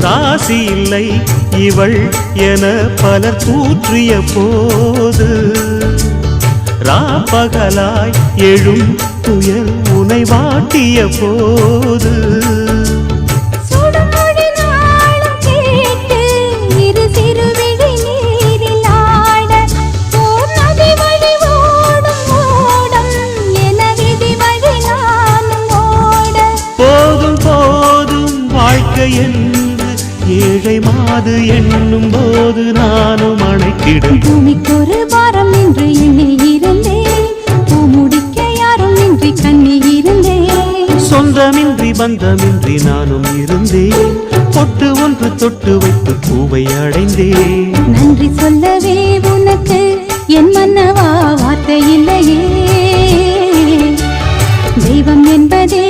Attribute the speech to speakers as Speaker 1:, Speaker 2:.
Speaker 1: ராசி இல்லை. இவள் என பலர் கூற்றிய போது ராப்பகலாய் எழும் துயல் உனை வாட்டிய போது.
Speaker 2: சுடுமொழி நாளும் கேட்டு இரு சிறுவிழி நீரில் ஆட ஓர் நதி வழி ஓடும் ஓடம் என
Speaker 1: ஏழை மாது எண்ணும் போது நானும் அணைக்கிடும்
Speaker 2: பூமிக்கொரு பாரம் என்று எண்ணி இருந்தேன் பூ முடிக்க யாரும் இன்றி கண்ணி இருந்தேன்
Speaker 1: சொந்தமின்றி பந்தமின்றி நானும் இருந்தேன் பொட்டு ஒன்று தொட்டு வைத்து பூவை அடைந்தேன்
Speaker 2: நன்றி சொல்லவே உனக்கு என் மன்னவா வார்த்தை இல்லையே. தெய்வம் என்பதே